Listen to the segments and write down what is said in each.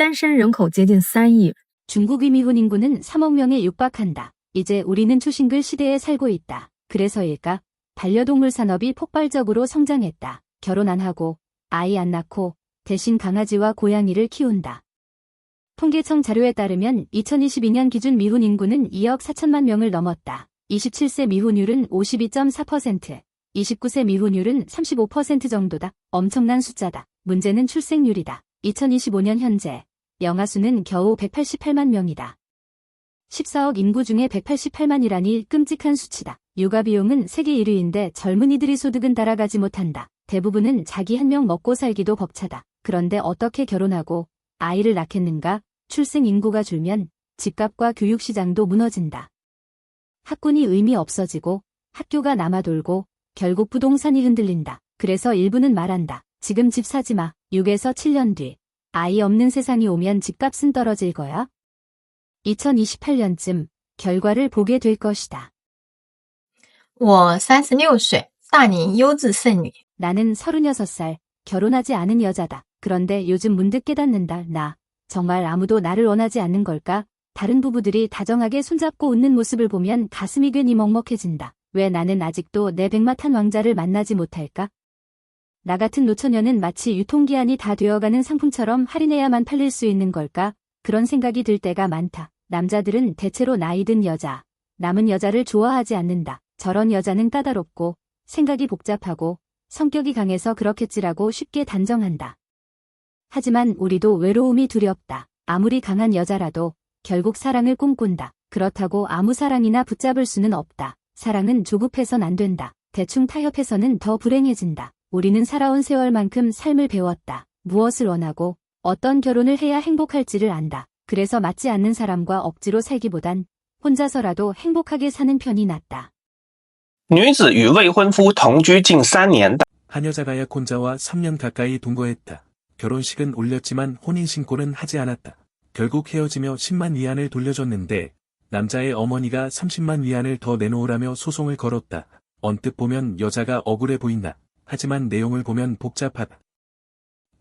单身人口接近三亿， 중국의 미혼 인구는 3억 명에 육박한다. 이제 우리는 초싱글 시대에 살고 있다. 그래서일까? 반려동물 산업이 폭발적으로 성장했다. 결혼 안 하고 아이 안 낳고 대신 강아지와 고양이를 키운다. 통계청 자료에 따르면 2022년 기준 미혼 인구는 2억 4천만 명을 넘었다. 27세 미혼율은 52.4%, 29세 미혼율은 35% 정도다. 엄청난 숫자다. 문제는 출생률이다. 2025년 현재 영아수는 겨우 188만 명이다. 14억 인구 중에 188만이라니 끔찍한 수치다. 육아 비용은 세계 1위인데 젊은이들의 소득은 따라가지 못한다. 대부분은 자기 한 명 먹고 살기도 벅차다. 그런데 어떻게 결혼하고 아이를 낳겠는가? 출생 인구가 줄면 집값과 교육 시장도 무너진다. 학군이 의미 없어지고 학교가 남아돌고 결국 부동산이 흔들린다. 그래서 일부는 말한다. 지금 집 사지 마. 6에서 7년 뒤 아이 없는 세상이 오면 집값은 떨어질 거야. 2028년쯤 결과를 보게 될 것이다. 我三十六岁，大龄优质剩女。 나는 36살, 결혼하지 않은 여자다. 그런데 요즘 문득 깨닫는다. 나 정말 아무도 나를 원하지 않는 걸까? 다른 부부들이 다정하게 손잡고 웃는 모습을 보면 가슴이 괜히 먹먹해진다. 왜 나는 아직도 내 백마탄 왕자를 만나지 못할까? 나 같은 노처녀는 마치 유통기한이 다 되어가는 상품처럼 할인해야만 팔릴 수 있는 걸까? 그런 생각이 들 때가 많다. 남자들은 대체로 나이 든 여자, 남은 여자를 좋아하지 않는다. 저런 여자는 까다롭고, 생각이 복잡하고, 성격이 강해서 그렇겠지라고 쉽게 단정한다. 하지만 우리도 외로움이 두렵다. 아무리 강한 여자라도 결국 사랑을 꿈꾼다. 그렇다고 아무 사랑이나 붙잡을 수는 없다. 사랑은 조급해선 안 된다. 대충 타협해서는 더 불행해진다. 우리는 살아온 세월만큼 삶을 배웠다. 무엇을 원하고 어떤 결혼을 해야 행복할지를 안다. 그래서 맞지 않는 사람과 억지로 살기보단 혼자서라도 행복하게 사는 편이 낫다. 女子与未婚夫同居近三年， 한 여자가 약 혼자와 3년 가까이 동거했다. 결혼식은 올렸지만 혼인신고는 하지 않았다. 결국 헤어지며 10만 위안을 돌려줬는데 남자의 어머니가 30만 위안을 더 내놓으라며 소송을 걸었다. 언뜻 보면 여자가 억울해 보인다. 하지만 내용을 보면 복잡하다.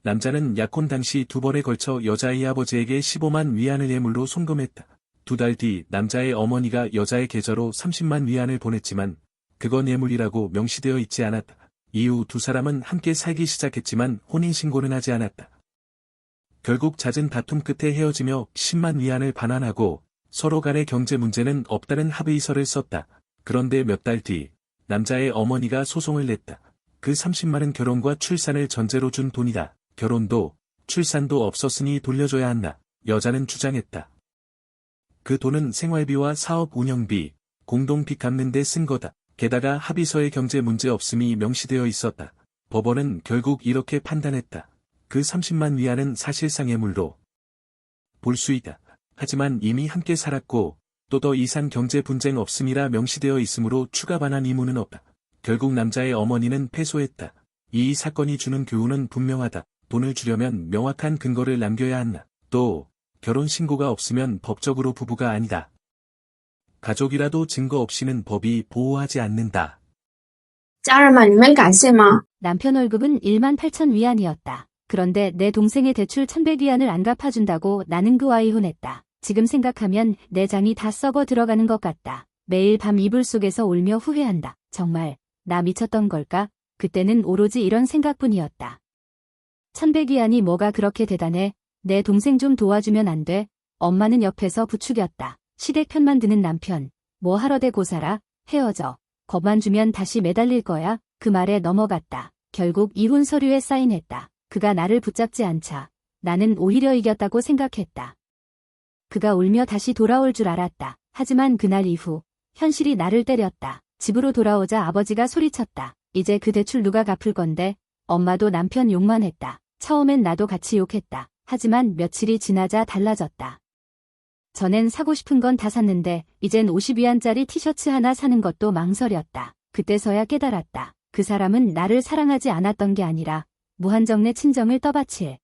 남자는 약혼 당시 두 번에 걸쳐 여자의 아버지에게 15만 위안을 예물로 송금했다. 두 달 뒤 남자의 어머니가 여자의 계좌로 30만 위안을 보냈지만 그건 예물이라고 명시되어 있지 않았다. 이후 두 사람은 함께 살기 시작했지만 혼인신고는 하지 않았다. 결국 잦은 다툼 끝에 헤어지며 10만 위안을 반환하고 서로 간의 경제 문제는 없다는 합의서를 썼다. 그런데 몇 달 뒤 남자의 어머니가 소송을 냈다. 그 30만은 결혼과 출산을 전제로 준 돈이다. 결혼도 출산도 없었으니 돌려줘야 한다. 여자는 주장했다. 그 돈은 생활비와 사업 운영비, 공동비 갚는 데 쓴 거다. 게다가 합의서에 경제 문제 없음이 명시되어 있었다. 법원은 결국 이렇게 판단했다. 그 30만 위안은 사실상 예물로 볼 수 있다. 하지만 이미 함께 살았고 또 더 이상 경제 분쟁 없음이라 명시되어 있으므로 추가 반환 의무는 없다. 결국 남자의 어머니는 패소했다. 이 사건이 주는 교훈은 분명하다. 돈을 주려면 명확한 근거를 남겨야 한다. 또 결혼 신고가 없으면 법적으로 부부가 아니다. 가족이라도 증거 없이는 법이 보호하지 않는다. 家人们，你们感谢吗？ 남편 월급은 1만 8천 위안이었다. 그런데 내 동생의 대출 1100위안을 안 갚아준다고 나는 그와 이혼했다. 지금 생각하면 내 장이 다 썩어 들어가는 것 같다. 매일 밤 이불 속에서 울며 후회한다. 정말 나 미쳤던 걸까? 그때는 오로지 이런 생각뿐이었다. 1100위안이 뭐가 그렇게 대단해? 내 동생 좀 도와주면 안 돼? 엄마는 옆에서 부추겼다. 시댁 편 만 드는 남편. 뭐 하러 대고 살아? 헤어져. 겁만 주면 다시 매달릴 거야? 그 말에 넘어갔다. 결국 이혼 서류에 사인했다. 그가 나를 붙잡지 않자 나는 오히려 이겼다고 생각했다. 그가 울며 다시 돌아올 줄 알았다. 하지만 그날 이후 현실이 나를 때렸다. 집으로 돌아오자 아버지가 소리쳤다. 이제 그 대출 누가 갚을 건데? 엄마도 남편 욕만 했다. 처음엔 나도 같이 욕했다. 하지만 며칠이 지나자 달라졌다. 전엔 사고 싶은 건 다 샀는데 이젠 50위안짜리 티셔츠 하나 사는 것도 망설였다. 그때서야 깨달았다. 그 사람은 나를 사랑하지 않았던 게 아니라 무한정 내 친정을 떠받칠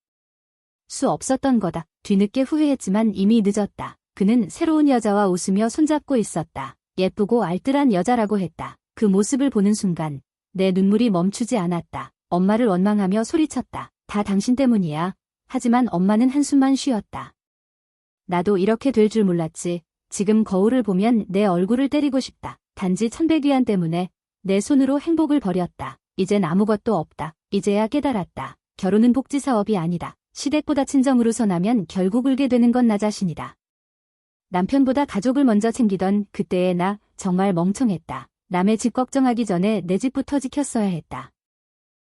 수 없었던 거다. 뒤늦게 후회했지만 이미 늦었다. 그는 새로운 여자와 웃으며 손잡고 있었다. 예쁘고 알뜰한 여자라고 했다. 그 모습을 보는 순간 내 눈물이 멈추지 않았다. 엄마를 원망하며 소리쳤다. 다 당신 때문이야. 하지만 엄마는 한숨만 쉬었다. 나도 이렇게 될 줄 몰랐지. 지금 거울을 보면 내 얼굴을 때리고 싶다. 단지 천백위안 때문에 내 손으로 행복을 버렸다. 이젠 아무것도 없다. 이제야 깨달았다. 결혼은 복지 사업이 아니다. 시댁보다 친정으로 선하면 결국 울게 되는 건 나 자신이다. 남편보다 가족을 먼저 챙기던 그때의 나 정말 멍청했다. 남의 집 걱정하기 전에 내 집부터 지켰어야 했다.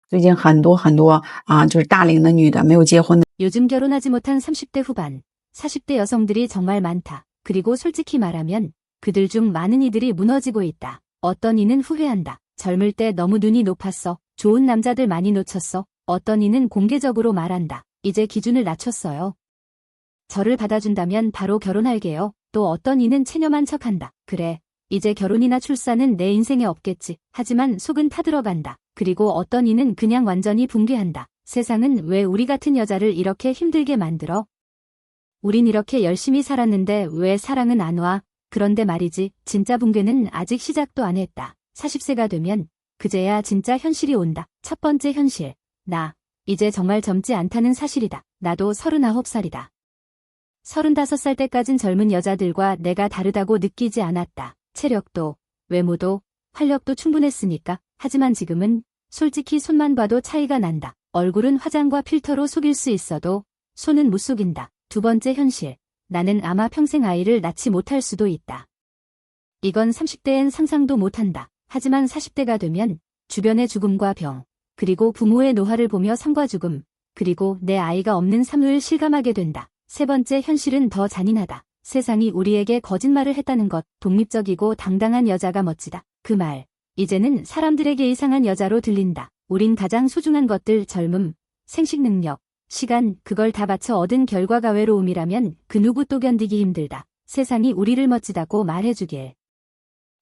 最近很多很多啊，就是大龄的女的没有结婚的， 요즘 결혼하지 못한 30대 후반, 40대 여성들이 정말 많다. 그리고 솔직히 말하면 그들 중 많은 이들이 무너지고 있다. 어떤 이는 후회한다. 젊을 때 너무 눈이 높았어. 좋은 남자들 많이 놓쳤어. 어떤 이는 공개적으로 말한다. 이제 기준을 낮췄어요. 저를 받아준다면 바로 결혼할게요. 또 어떤 이는 체념한 척한다. 그래. 이제 결혼이나 출산은 내 인생에 없겠지. 하지만 속은 타들어간다. 그리고 어떤 이는 그냥 완전히 붕괴한다. 세상은 왜 우리 같은 여자를 이렇게 힘들게 만들어? 우린 이렇게 열심히 살았는데 왜 사랑은 안 와? 그런데 말이지, 진짜 붕괴는 아직 시작도 안 했다. 40세가 되면 그제야 진짜 현실이 온다. 첫 번째 현실. 나, 이제 정말 젊지 않다는 사실이다. 나도 39살이다. 35살 때까진 젊은 여자들과 내가 다르다고 느끼지 않았다. 체력도, 외모도, 활력도 충분했으니까. 하지만 지금은 솔직히 손만 봐도 차이가 난다. 얼굴은 화장과 필터로 속일 수 있어도 손은 못 속인다. 두 번째 현실. 나는 아마 평생 아이를 낳지 못할 수도 있다. 이건 30대엔 상상도 못한다. 하지만 40대가 되면 주변의 죽음과 병, 그리고 부모의 노화를 보며 삶과 죽음, 그리고 내 아이가 없는 삶을 실감하게 된다. 세 번째 현실은 더 잔인하다. 세상이 우리에게 거짓말을 했다는 것, 독립적이고 당당한 여자가 멋지다. 그 말, 이제는 사람들에게 이상한 여자로 들린다. 우린 가장 소중한 것들 젊음, 생식 능력, 시간, 그걸 다 바쳐 얻은 결과가 외로움이라면 그 누구도 견디기 힘들다. 세상이 우리를 멋지다고 말해주길.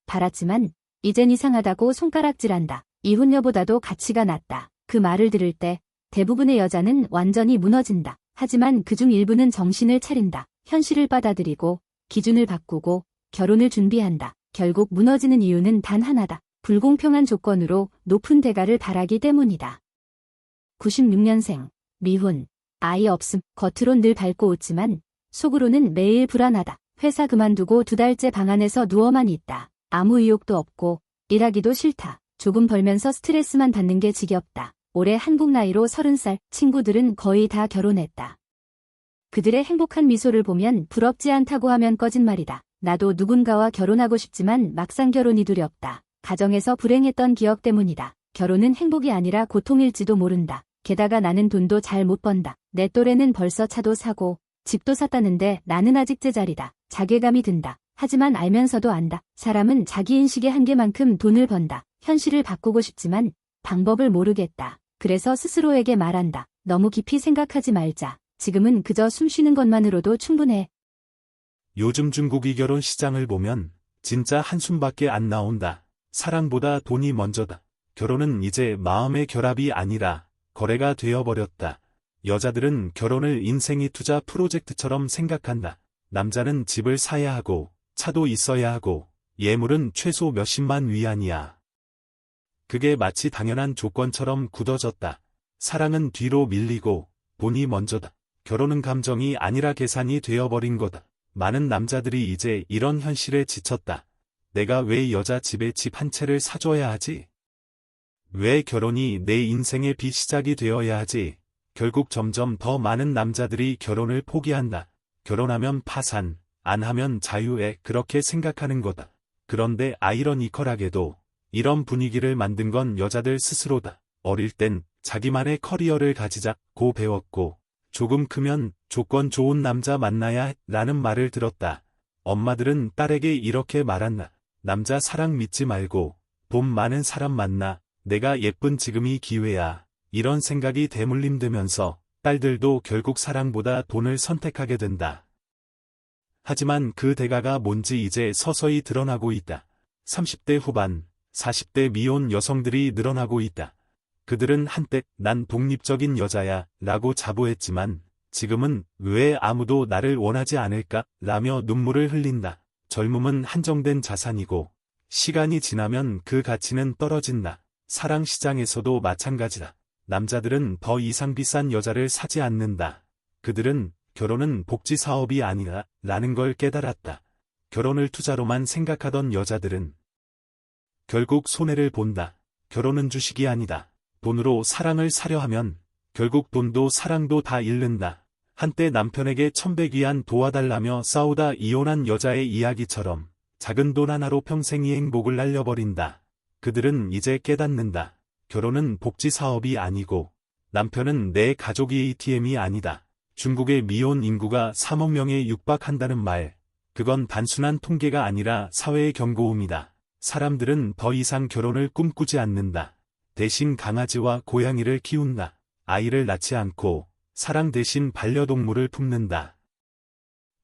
바랐지만 이젠 이상하다고 손가락질한다. 이혼녀보다도 가치가 낮다. 그 말을 들을 때 대부분의 여자는 완전히 무너진다. 하지만 그중 일부는 정신을 차린다. 현실을 받아들이고 기준을 바꾸고 결혼을 준비한다. 결국 무너지는 이유는 단 하나다. 불공평한 조건으로 높은 대가를 바라기 때문이다. 96년생, 미혼, 아이 없음, 겉으론 늘 밝고 웃지만 속으로는 매일 불안하다. 회사 그만두고 두 달째 방 안에서 누워만 있다. 아무 의욕도 없고 일하기도 싫다. 조금 벌면서 스트레스만 받는 게 지겹다. 올해 한국 나이로 30살, 친구들은 거의 다 결혼했다. 그들의 행복한 미소를 보면 부럽지 않다고 하면 거짓말이다. 나도 누군가와 결혼하고 싶지만 막상 결혼이 두렵다. 가정에서 불행했던 기억 때문이다. 결혼은 행복이 아니라 고통일지도 모른다. 게다가 나는 돈도 잘 못 번다. 내 또래는 벌써 차도 사고 집도 샀다는데 나는 아직 제자리다. 자괴감이 든다. 하지만 알면서도 안다. 사람은 자기 인식의 한계만큼 돈을 번다. 현실을 바꾸고 싶지만 방법을 모르겠다. 그래서 스스로에게 말한다. 너무 깊이 생각하지 말자. 지금은 그저 숨 쉬는 것만으로도 충분해. 요즘 중국이 결혼 시장을 보면 진짜 한숨밖에 안 나온다. 사랑보다 돈이 먼저다. 결혼은 이제 마음의 결합이 아니라 거래가 되어버렸다. 여자들은 결혼을 인생이 투자 프로젝트처럼 생각한다. 남자는 집을 사야 하고 차도 있어야 하고 예물은 최소 몇십만 위안이야. 그게 마치 당연한 조건처럼 굳어졌다. 사랑은 뒤로 밀리고 돈이 먼저다. 결혼은 감정이 아니라 계산이 되어버린 거다. 많은 남자들이 이제 이런 현실에 지쳤다. 내가 왜 여자 집에 집 한 채를 사줘야 하지? 왜 결혼이 내 인생의 비시작이 되어야 하지? 결국 점점 더 많은 남자들이 결혼을 포기한다. 결혼하면 파산, 안 하면 자유에 그렇게 생각하는 거다. 그런데 아이러니컬하게도 이런 분위기를 만든 건 여자들 스스로다. 어릴 땐 자기만의 커리어를 가지자고 배웠고 조금 크면 조건 좋은 남자 만나야 라는 말을 들었다. 엄마들은 딸에게 이렇게 말한다. 남자 사랑 믿지 말고 돈 많은 사람 만나. 내가 예쁜 지금이 기회야. 이런 생각이 대물림되면서 딸들도 결국 사랑보다 돈을 선택하게 된다. 하지만 그 대가가 뭔지 이제 서서히 드러나고 있다. 30대 후반, 40대 미혼 여성들이 늘어나고 있다. 그들은 한때 난 독립적인 여자야 라고 자부했지만 지금은 왜 아무도 나를 원하지 않을까 라며 눈물을 흘린다. 젊음은 한정된 자산이고 시간이 지나면 그 가치는 떨어진다. 사랑 시장에서도 마찬가지다. 남자들은 더 이상 비싼 여자를 사지 않는다. 그들은 결혼은 복지 사업이 아니라 라는 걸 깨달았다. 결혼을 투자로만 생각하던 여자들은 결국 손해를 본다. 결혼은 주식이 아니다. 돈으로 사랑을 사려 하면 결국 돈도 사랑도 다 잃는다. 한때 남편에게 천백위안 도와달라며 싸우다 이혼한 여자의 이야기처럼 작은 돈 하나로 평생의 행복을 날려버린다. 그들은 이제 깨닫는다. 결혼은 복지 사업이 아니고 남편은 내 가족의 ATM이 아니다. 중국의 미혼 인구가 3억 명에 육박한다는 말. 그건 단순한 통계가 아니라 사회의 경고음이다. 사람들은 더 이상 결혼을 꿈꾸지 않는다. 대신 강아지와 고양이를 키운다. 아이를 낳지 않고 사랑 대신 반려동물을 품는다.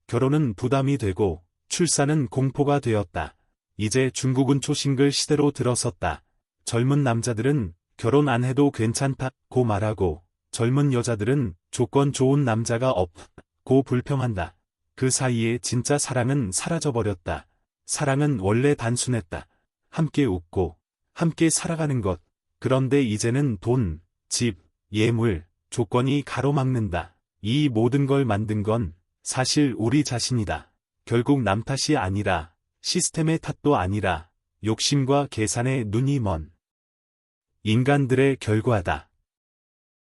결혼은 부담이 되고 출산은 공포가 되었다. 이제 중국은 초싱글 시대로 들어섰다. 젊은 남자들은 결혼 안 해도 괜찮다고 말하고 젊은 여자들은 조건 좋은 남자가 없고 불평한다. 그 사이에 진짜 사랑은 사라져버렸다. 사랑은 원래 단순했다. 함께 웃고 함께 살아가는 것. 그런데 이제는 돈, 집, 예물, 조건이 가로막는다. 이 모든 걸 만든 건 사실 우리 자신이다. 결국 남 탓이 아니라 시스템의 탓도 아니라 욕심과 계산에 눈이 먼 인간들의 결과다.